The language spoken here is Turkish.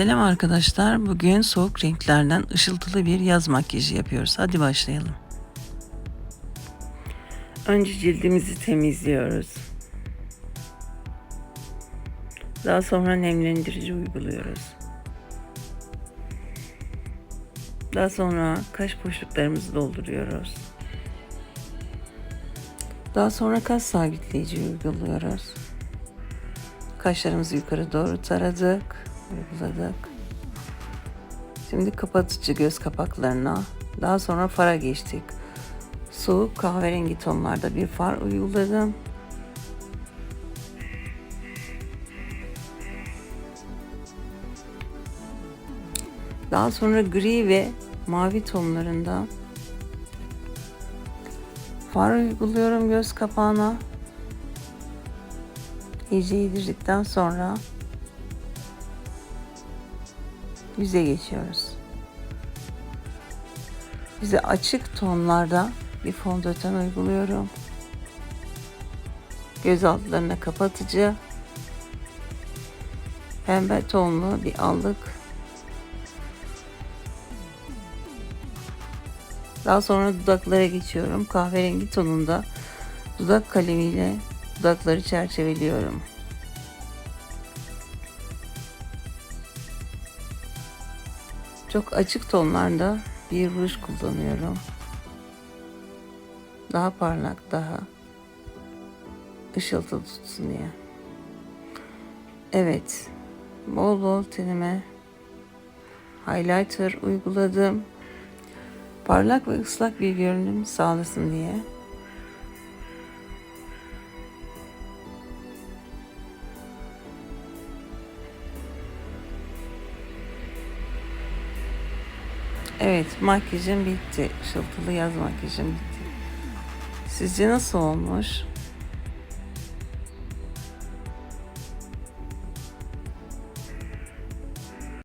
Selam arkadaşlar. Bugün soğuk renklerden ışıltılı bir yaz makyajı yapıyoruz. Hadi başlayalım. Önce cildimizi temizliyoruz. Daha sonra nemlendirici uyguluyoruz. Daha sonra kaş boşluklarımızı dolduruyoruz. Daha sonra kas sabitleyici uyguluyoruz. Kaşlarımızı yukarı doğru taradık, uyguladık. Şimdi kapatıcı göz kapaklarına, daha sonra fara geçtik. Soğuk kahverengi tonlarda bir far uyguladım. Daha sonra gri ve mavi tonlarında far uyguluyorum göz kapağına. İyice yedirdikten sonra yüze geçiyoruz. Yüze açık tonlarda bir fondöten uyguluyorum. Göz altlarına kapatıcı pembe tonlu bir allık. Daha sonra dudaklara geçiyorum. Kahverengi tonunda dudak kalemiyle dudakları çerçeveliyorum. Çok açık tonlarda bir ruj kullanıyorum. Daha parlak, daha ışıltılı tutsun diye. Evet, bol bol tenime highlighter uyguladım. Parlak ve ıslak bir görünüm sağlasın diye. Evet, makyajım bitti. Işıltılı yaz makyajım bitti. Sizce nasıl olmuş?